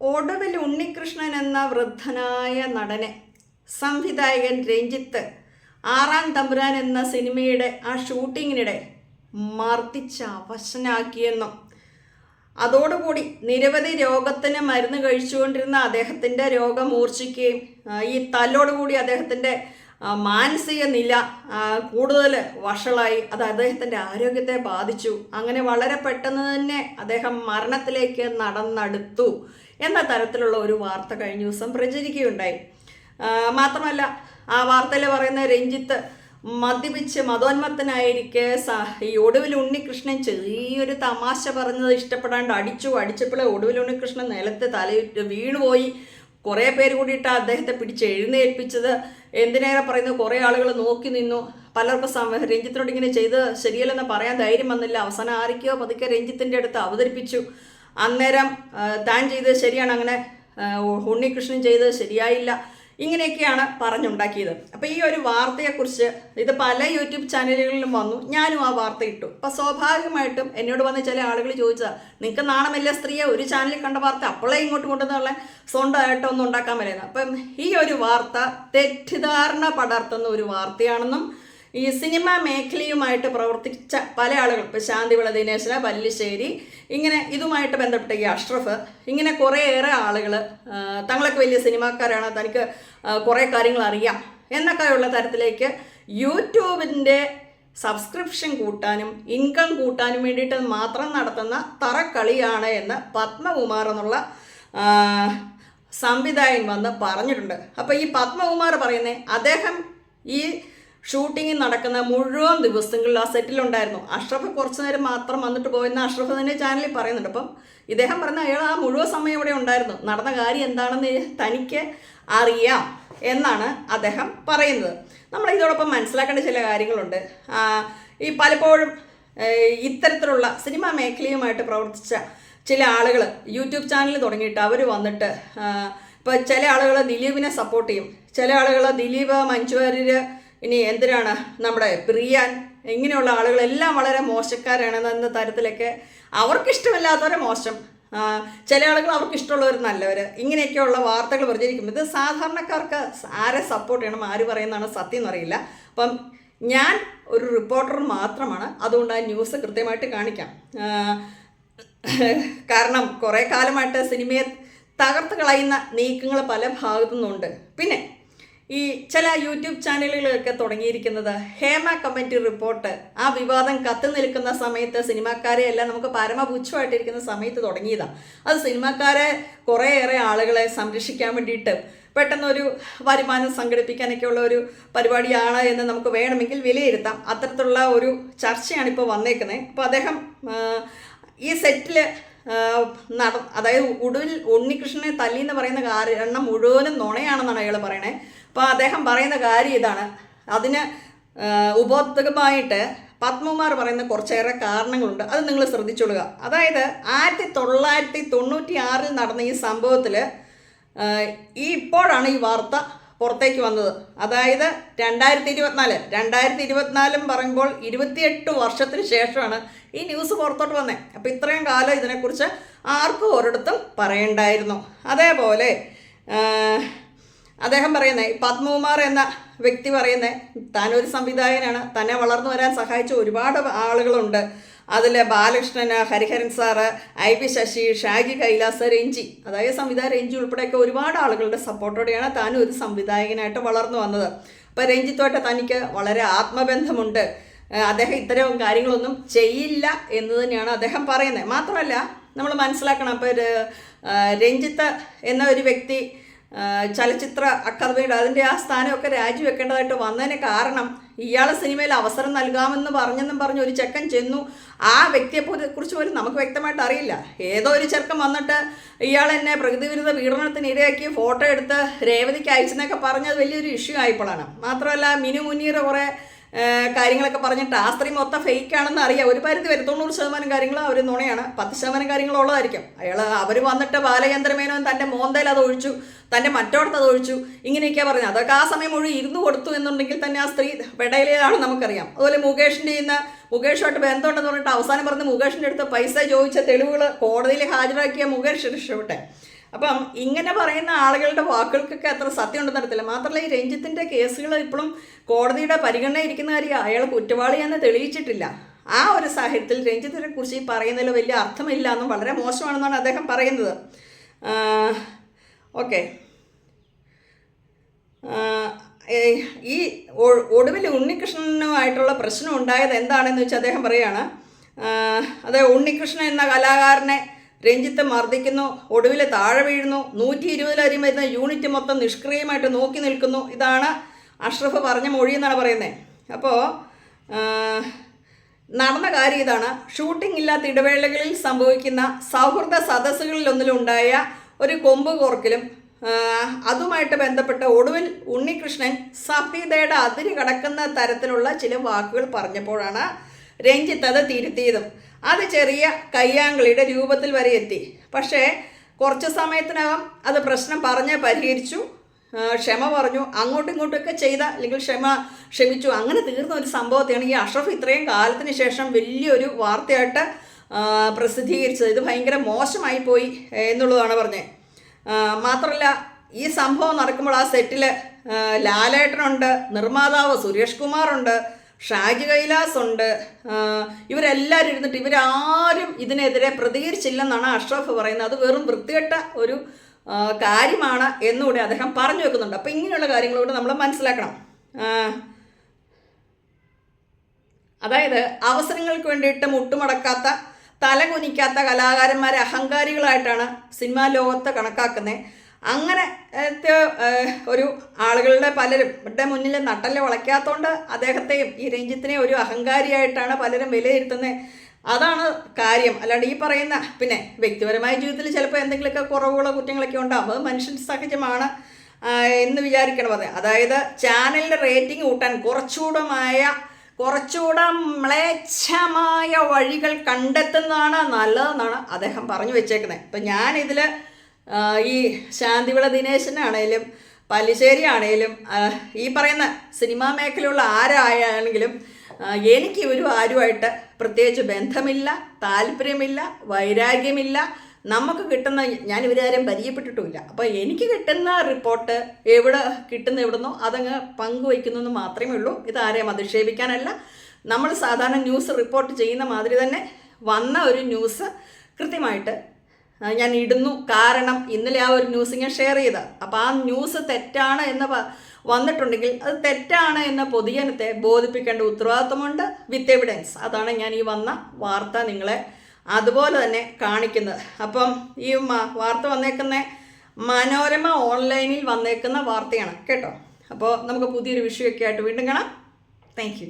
ഒടുവിൽ ഉണ്ണികൃഷ്ണൻ എന്ന വൃദ്ധനായ നടനെ സംവിധായകൻ രഞ്ജിത്ത് ആറാം തമ്പുരാൻ എന്ന സിനിമയുടെ ആ ഷൂട്ടിങ്ങിനിടെ മർദ്ദിച്ച് അവശനാക്കിയെന്നും അതോടുകൂടി നിരവധി രോഗത്തിന് മരുന്ന് കഴിച്ചുകൊണ്ടിരുന്ന അദ്ദേഹത്തിന്റെ രോഗം മൂർച്ഛിക്കുകയും ഈ തല്ലോടുകൂടി അദ്ദേഹത്തിന്റെ മാനസിക നില കൂടുതൽ വഷളായി അത് അദ്ദേഹത്തിന്റെ ആരോഗ്യത്തെ ബാധിച്ചു. അങ്ങനെ വളരെ പെട്ടെന്ന് തന്നെ അദ്ദേഹം മരണത്തിലേക്ക് നടന്നെടുത്തു. എന്ന തരത്തിലുള്ള ഒരു വാർത്ത കഴിഞ്ഞ ദിവസം പ്രചരിക്കുകയുണ്ടായി. മാത്രമല്ല ആ വാർത്തയിൽ പറയുന്ന രഞ്ജിത്ത് മദ്യപിച്ച് മതോന്മത്തനായിരിക്കെ ഈ ഒടുവിൽ ഉണ്ണികൃഷ്ണൻ ചെറിയൊരു തമാശ പറഞ്ഞത് ഇഷ്ടപ്പെടാണ്ട് അടിച്ചു അടിച്ചപ്പോഴേ ഒടുവിൽ ഉണ്ണികൃഷ്ണൻ നിലത്ത് തലയിട്ട് വീണുപോയി. കുറേ പേര് കൂടിയിട്ട് അദ്ദേഹത്തെ പിടിച്ച് എഴുന്നേൽപ്പിച്ചത് എന്തിനേറെ പറയുന്നു? കുറേ ആളുകൾ നോക്കി നിന്നു. പലർക്കും സമ രഞ്ജിത്തിനോട് ഇങ്ങനെ ചെയ്ത് ശരിയല്ലെന്ന് പറയാൻ ധൈര്യം വന്നില്ല. അവസാനം ആരൊക്കെയോ പതുക്കെ രഞ്ജിത്തിന്റെ അടുത്ത് അവതരിപ്പിച്ചു. അന്നേരം താൻ ചെയ്തത് ശരിയാണ് അങ്ങനെ ഉണ്ണികൃഷ്ണൻ ചെയ്തത് ശരിയായില്ല. ഇങ്ങനെയൊക്കെയാണ് പറഞ്ഞുണ്ടാക്കിയത്. അപ്പോൾ ഈ ഒരു വാർത്തയെക്കുറിച്ച് ഇത് പല യൂട്യൂബ് ചാനലുകളിലും വന്നു. ഞാനും ആ വാർത്ത ഇട്ടു. അപ്പോൾ സ്വാഭാവികമായിട്ടും എന്നോട് വന്ന് ചില ആളുകൾ ചോദിച്ചതാ നിങ്ങൾക്ക് നാണമല്ല സ്ത്രീയെ? ഒരു ചാനലിൽ കണ്ട വാർത്ത അപ്പോഴേ ഇങ്ങോട്ട് കൊണ്ടുവന്നുള്ള സ്വന്തമായിട്ടൊന്നും ഉണ്ടാക്കാൻ പറ്റുന്നത് അപ്പം ഈ ഒരു വാർത്ത തെറ്റിദ്ധാരണ പടർത്തുന്ന ഒരു വാർത്തയാണെന്നും ഈ സിനിമ മേഖലയുമായിട്ട് പ്രവർത്തിച്ച പല ആളുകൾ. ഇപ്പോൾ ശാന്തിവിള ദിനേശന പല്ലിശ്ശേരി ഇങ്ങനെ ഇതുമായിട്ട് ബന്ധപ്പെട്ട ഈ അഷ്റഫ് ഇങ്ങനെ കുറേയേറെ ആളുകൾ തങ്ങളൊക്കെ വലിയ സിനിമാക്കാരാണ്. തനിക്ക് കുറേ കാര്യങ്ങൾ അറിയാം. എന്നൊക്കെയുള്ള തരത്തിലേക്ക് യൂട്യൂബിന്റെ സബ്സ്ക്രിപ്ഷൻ കൂട്ടാനും ഇൻകം കൂട്ടാനും വേണ്ടിയിട്ട് മാത്രം നടത്തുന്ന തറക്കളിയാണ് എന്ന് പത്മകുമാർ എന്നുള്ള സംവിധായകൻ വന്ന് പറഞ്ഞിട്ടുണ്ട്. അപ്പോൾ ഈ പത്മകുമാർ പറയുന്നത് അദ്ദേഹം ഈ ഷൂട്ടിംഗ് നടക്കുന്ന മുഴുവൻ ദിവസങ്ങളിൽ ആ സെറ്റിലുണ്ടായിരുന്നു. അഷ്റഫ് കുറച്ചു നേരം മാത്രം വന്നിട്ട് പോയെന്ന് അഷ്റഫ് തന്നെ ചാനലിൽ പറയുന്നുണ്ട്. അപ്പം ഇദ്ദേഹം പറഞ്ഞ അയാൾ ആ മുഴുവൻ സമയം ഇവിടെ ഉണ്ടായിരുന്നു. നടന്ന കാര്യം എന്താണെന്ന് തനിക്ക് അറിയാം എന്നാണ് അദ്ദേഹം പറയുന്നത്. നമ്മൾ ഇതോടൊപ്പം മനസ്സിലാക്കേണ്ട ചില കാര്യങ്ങളുണ്ട്. ഈ പലപ്പോഴും ഇത്തരത്തിലുള്ള സിനിമാ മേഖലയുമായിട്ട് പ്രവർത്തിച്ച ചില ആളുകൾ യൂട്യൂബ് ചാനൽ തുടങ്ങിയിട്ട് അവർ വന്നിട്ട് ഇപ്പോൾ ചില ആളുകൾ ദിലീപിനെ സപ്പോർട്ട് ചെയ്യും. ചില ആളുകൾ ദിലീപ് മഞ്ജു വാര്യർ ഇനി എന്തിനാണ് നമ്മുടെ പ്രിയാൻ ഇങ്ങനെയുള്ള ആളുകളെല്ലാം വളരെ മോശക്കാരാണെന്ന തരത്തിലൊക്കെ അവർക്കിഷ്ടമില്ലാത്തവരെ മോശം. ചില ആളുകൾ അവർക്ക് ഇഷ്ടമുള്ളവർ നല്ലവർ ഇങ്ങനെയൊക്കെയുള്ള വാർത്തകൾ പ്രചരിക്കുമ്പോൾ ഇത് സാധാരണക്കാർക്ക് ആരെ സപ്പോർട്ട് ചെയ്യണം ആര് പറയുന്നതാണ് സത്യം എന്നറിയില്ല. അപ്പം ഞാൻ ഒരു റിപ്പോർട്ടർ മാത്രമാണ്. അതുകൊണ്ട് ആ ന്യൂസ് കൃത്യമായിട്ട് കാണിക്കാം. കാരണം കുറേ കാലമായിട്ട് സിനിമയെ തകർത്ത് കളയുന്ന നീക്കങ്ങൾ പല ഭാഗത്തു നിന്നുണ്ട് പിന്നെ ഈ ചില യൂട്യൂബ് ചാനലുകളൊക്കെ തുടങ്ങിയിരിക്കുന്നത്. Hema committee report. ആ വിവാദം കത്തി നിൽക്കുന്ന സമയത്ത് സിനിമാക്കാരെ എല്ലാം നമുക്ക് പരമപുച്ഛമായിട്ടിരിക്കുന്ന സമയത്ത് തുടങ്ങിയതാണ് അത് സിനിമാക്കാരെ കുറേയേറെ ആളുകളെ സംരക്ഷിക്കാൻ വേണ്ടിയിട്ട് പെട്ടെന്നൊരു വരുമാനം സംഘടിപ്പിക്കാനൊക്കെയുള്ള ഒരു പരിപാടിയാണ് എന്ന് നമുക്ക് വേണമെങ്കിൽ വിലയിരുത്താം. അത്തരത്തിലുള്ള ഒരു ചർച്ചയാണ് ഇപ്പോൾ വന്നേക്കുന്നത്. അപ്പോൾ അദ്ദേഹം ഈ സെറ്റിൽ നട അതായത് ഒടുവിൽ ഉണ്ണികൃഷ്ണനെ തല്ലി എന്ന് പറയുന്ന കാരണം മുഴുവനും നുണയാണെന്നാണ് അയാൾ പറയണേ. അപ്പോൾ അദ്ദേഹം പറയുന്ന കാര്യം ഇതാണ്. അതിന് ആ, ഉപോത്ബകമായിട്ട് പത്മകുമാർ പറയുന്ന കുറച്ചേറെ കാരണങ്ങളുണ്ട്. അത് നിങ്ങൾ ശ്രദ്ധിച്ചോളുക. അതായത് ആയിരത്തി തൊള്ളായിരത്തി തൊണ്ണൂറ്റി ആറിൽ നടന്ന ഈ സംഭവത്തിൽ ഈ ഇപ്പോഴാണ് ഈ വാർത്ത പുറത്തേക്ക് വന്നത്. അതായത് രണ്ടായിരത്തി ഇരുപത്തിനാല് രണ്ടായിരത്തി ഇരുപത്തിനാലും പറയുമ്പോൾ ഇരുപത്തിയെട്ട് വർഷത്തിന് ശേഷമാണ് ഈ ന്യൂസ് പുറത്തോട്ട് വന്നത് അപ്പോൾ ഇത്രയും കാലം ഇതിനെക്കുറിച്ച് ആർക്കും ഒരിടത്തും പറയണ്ടായിരുന്നു. അതേപോലെ അദ്ദേഹം പറയുന്നത് പത്മകുമാർ എന്ന വ്യക്തി പറയുന്നത് താനൊരു സംവിധായകനാണ്. തന്നെ വളർന്നു വരാൻ സഹായിച്ച ഒരുപാട് ആളുകളുണ്ട്. അതിൽ Balakrishnan Hariharan sir I P Sasi Shaji Kailas Ranji അതായത് സംവിധായകൻ രഞ്ജി ഉൾപ്പെടെയൊക്കെ ഒരുപാട് ആളുകളുടെ സപ്പോർട്ടോടെയാണ് താൻ ഒരു സംവിധായകനായിട്ട് വളർന്നു വന്നത്. അപ്പോൾ രഞ്ജിത്തോട്ട് തനിക്ക് വളരെ ആത്മബന്ധമുണ്ട്. അദ്ദേഹം ഇത്തരം കാര്യങ്ങളൊന്നും ചെയ്യില്ല എന്ന് തന്നെയാണ് അദ്ദേഹം പറയുന്നത്. മാത്രമല്ല നമ്മൾ മനസ്സിലാക്കണം അപ്പോൾ രഞ്ജിത്ത് എന്ന ഒരു വ്യക്തി ചലച്ചിത്ര അക്കാദമിയുടെ അതിന്റെ ആ സ്ഥാനമൊക്കെ രാജിവെക്കേണ്ടതായിട്ട് വന്നതിന് കാരണം ഇയാളെ സിനിമയിൽ അവസരം നൽകാമെന്ന് പറഞ്ഞെന്നും പറഞ്ഞ് ഒരു ചെക്കൻ ചെന്നു. ആ വ്യക്തിയെ കുറിച്ച് പോലും നമുക്ക് വ്യക്തമായിട്ട് അറിയില്ല. ഏതോ ഒരു ചെറുക്കൻ വന്നിട്ട് ഇയാൾ എന്നെ പ്രകൃതി വിരുദ്ധ പീഡനത്തിന് ഇരയാക്കി ഫോട്ടോ എടുത്ത് രേവതിക്ക് അയച്ചെന്നൊക്കെ പറഞ്ഞത് വലിയൊരു ഇഷ്യൂ ആയപ്പോഴാണ്. മാത്രമല്ല മിനു മുനീർ കുറേ കാര്യങ്ങളൊക്കെ പറഞ്ഞിട്ട് ആ സ്ത്രീ മൊത്തം ഫേക്ക് ആണെന്ന് അറിയാം. ഒരു പരിധി വരെ തൊണ്ണൂറ് ശതമാനം കാര്യങ്ങൾ അവർ നുണയാണ്. പത്ത് ശതമാനം കാര്യങ്ങൾ ഉള്ളതായിരിക്കും. അയാൾ അവർ വന്നിട്ട് ബാലചന്ദ്രമേനോൻ തന്റെ മോന്തയിൽ അത് ഒഴിച്ചു തന്റെ മറ്റോടത്ത് അത് ഒഴിച്ചു ഇങ്ങനെയൊക്കെയാണ് പറഞ്ഞത്. അതൊക്കെ ആ സമയം മുഴുവൻ ഇരുന്ന് കൊടുത്തു എന്നുണ്ടെങ്കിൽ തന്നെ ആ സ്ത്രീ വെടയിലാണ് നമുക്കറിയാം. അതുപോലെ മുകേഷിന്റെ ഇന്ന് മുകേഷുമായിട്ട് ബന്ധമുണ്ടെന്ന് പറഞ്ഞിട്ട് അവസാനം പറഞ്ഞ് മുകേഷിന്റെ അടുത്ത് പൈസ ചോദിച്ച തെളിവുകൾ കോടതിയിൽ ഹാജരാക്കിയ മുകേഷ് രക്ഷപ്പെട്ടെ. അപ്പം ഇങ്ങനെ പറയുന്ന ആളുകളുടെ വാക്കുകൾക്കൊക്കെ അത്ര സത്യം ഉണ്ടെന്ന് അറിയത്തില്ല. മാത്രമല്ല ഈ രഞ്ജിത്തിന്റെ കേസുകൾ ഇപ്പോഴും കോടതിയുടെ പരിഗണന ഇരിക്കുന്ന കാര്യം അയാൾ കുറ്റവാളിയെന്ന് തെളിയിച്ചിട്ടില്ല. ആ ഒരു സാഹചര്യത്തിൽ രഞ്ജിത്തിനെ കുറിച്ച് ഈ പറയുന്നതിൽ വലിയ അർത്ഥമില്ല എന്നും വളരെ മോശമാണെന്നാണ് അദ്ദേഹം പറയുന്നത്. ഓക്കെ. ഈ ഒടുവിൽ ഉണ്ണികൃഷ്ണനുമായിട്ടുള്ള പ്രശ്നം ഉണ്ടായത് എന്താണെന്ന് വെച്ചാൽ അദ്ദേഹം പറയുകയാണ്. അതെ ഉണ്ണികൃഷ്ണൻ എന്ന കലാകാരനെ രഞ്ജിത്ത് മർദ്ദിക്കുന്നു ഒടുവിൽ താഴെ വീഴുന്നു നൂറ്റി ഇരുപതിലധികം വരുന്ന യൂണിറ്റ് മൊത്തം നിഷ്ക്രിയമായിട്ട് നോക്കി നിൽക്കുന്നു. ഇതാണ് അഷ്റഫ് പറഞ്ഞ മൊഴി എന്നാണ് പറയുന്നത്. അപ്പോൾ നടന്ന കാര്യം ഇതാണ്. ഷൂട്ടിംഗ് ഇല്ലാത്ത ഇടവേളകളിൽ സംഭവിക്കുന്ന സൗഹൃദ സദസ്സുകളിലൊന്നിലുണ്ടായ ഒരു കൊമ്പ് കോർക്കലും അതുമായിട്ട് ബന്ധപ്പെട്ട ഒടുവിൽ ഉണ്ണികൃഷ്ണൻ സഫീദയുടെ അതിര് കടക്കുന്ന തരത്തിലുള്ള ചില വാക്കുകൾ പറഞ്ഞപ്പോഴാണ് രഞ്ജിത്ത് അത് തിരുത്തിയതും. അത് ചെറിയ കയ്യാങ്കളിയുടെ രൂപത്തിൽ വരെ എത്തി. പക്ഷേ കുറച്ച് സമയത്തിനകം അത് പ്രശ്നം പറഞ്ഞ് പരിഹരിച്ചു. ക്ഷമ പറഞ്ഞു. അങ്ങോട്ടും ഇങ്ങോട്ടൊക്കെ ചെയ്ത അല്ലെങ്കിൽ ക്ഷമ ക്ഷമിച്ചു. അങ്ങനെ തീർന്ന ഒരു സംഭവത്തെയാണ് ഈ അഷ്റഫ് ഇത്രയും കാലത്തിന് ശേഷം വലിയൊരു വാർത്തയായിട്ട് പ്രസിദ്ധീകരിച്ചത്. ഇത് ഭയങ്കര മോശമായി പോയി എന്നുള്ളതാണ് പറഞ്ഞത്. മാത്രമല്ല ഈ സംഭവം നടക്കുമ്പോൾ ആ സെറ്റിൽ ലാലേട്ടനുണ്ട് നിർമ്മാതാവ് സുരേഷ് കുമാറുണ്ട് ഷാജി കൈലാസ് ഉണ്ട്. ഇവരെല്ലാവരും ഇരുന്നിട്ട് ഇവരാരും ഇതിനെതിരെ പ്രതികരിച്ചില്ലെന്നാണ് അഷ്റഫ് പറയുന്നത്. അത് വെറും വൃത്തികെട്ട ഒരു കാര്യമാണ് എന്നുകൂടി അദ്ദേഹം പറഞ്ഞു വെക്കുന്നുണ്ട്. അപ്പം ഇങ്ങനെയുള്ള കാര്യങ്ങളോട് നമ്മൾ മനസ്സിലാക്കണം. അതായത് അവസരങ്ങൾക്ക് വേണ്ടിയിട്ട് മുട്ടുമടക്കാത്ത തലകുനിക്കാത്ത കലാകാരന്മാരെ അഹങ്കാരികളായിട്ടാണ് സിനിമാ ലോകത്ത് കണക്കാക്കുന്നത് അങ്ങനെ ഒരു ആളുകളുടെ പലരും ഇവിടെ മുന്നിൽ നട്ടൽ വളയ്ക്കാത്തതുകൊണ്ട് അദ്ദേഹത്തെയും ഈ രഞ്ജിത്തിനെയും ഒരു അഹങ്കാരിയായിട്ടാണ് പലരും വിലയിരുത്തുന്നത് അതാണ് കാര്യം. അല്ലാണ്ട് ഈ പറയുന്ന പിന്നെ വ്യക്തിപരമായ ജീവിതത്തിൽ ചിലപ്പോൾ എന്തെങ്കിലുമൊക്കെ കുറവുകളോ കുറ്റങ്ങളൊക്കെ ഉണ്ടാകും അത് മനുഷ്യൻ സഹജമാണ് എന്ന് വിചാരിക്കണം അത്. അതായത് ചാനലിന്റെ റേറ്റിംഗ് കൂട്ടാൻ കുറച്ചുകൂടമായ കുറച്ചുകൂടെ മ്ലേച്ഛമായ വഴികൾ കണ്ടെത്തുന്നതാണ് നല്ലതെന്നാണ് അദ്ദേഹം പറഞ്ഞു വെച്ചേക്കുന്നത്. ഇപ്പം ഞാനിതിൽ ഈ ശാന്തിവിള ദിനേശനാണേലും പല്ലിശ്ശേരി ആണേലും ഈ പറയുന്ന സിനിമാ മേഖലയുള്ള ആരായാണെങ്കിലും എനിക്ക് ഒരു ആരുമായിട്ട് പ്രത്യേകിച്ച് ബന്ധമില്ല താല്പര്യമില്ല വൈരാഗ്യമില്ല. നമുക്ക് കിട്ടുന്ന ഞാൻ ഇവരാരും പരിചയപ്പെട്ടിട്ടുമില്ല. അപ്പോൾ എനിക്ക് കിട്ടുന്ന റിപ്പോർട്ട് എവിടെ കിട്ടുന്ന എവിടുന്നോ അതങ്ങ് പങ്കുവയ്ക്കുന്നു മാത്രമേ ഉള്ളൂ. ഇതാരെയും അധിക്ഷേപിക്കാനല്ല. നമ്മൾ സാധാരണ ന്യൂസ് റിപ്പോർട്ട് ചെയ്യുന്ന മാതിരി തന്നെ വന്ന ഒരു ന്യൂസ് കൃത്യമായിട്ട് ഞാൻ ഇടുന്നു. കാരണം ഇന്നലെ ആ ഒരു ന്യൂസ് ഞാൻ ഷെയർ ചെയ്ത അപ്പോൾ ആ ന്യൂസ് തെറ്റാണ് എന്ന് വന്നിട്ടുണ്ടെങ്കിൽ അത് തെറ്റാണ് എന്ന പൊതുജനത്തെ ബോധിപ്പിക്കേണ്ട ഉത്തരവാദിത്വമുണ്ട്. വിത്ത് എവിഡൻസ് അതാണ് ഞാൻ ഈ വന്ന വാർത്ത നിങ്ങളെ അതുപോലെ തന്നെ കാണിക്കുന്നത്. അപ്പം ഈ വാർത്ത വന്നേക്കുന്ന മനോരമ ഓൺലൈനിൽ വന്നേക്കുന്ന വാർത്തയാണ്. കേട്ടോ? അപ്പോൾ നമുക്ക് പുതിയൊരു വിഷയമൊക്കെ ആയിട്ട് വീണ്ടും കാണാം. താങ്ക്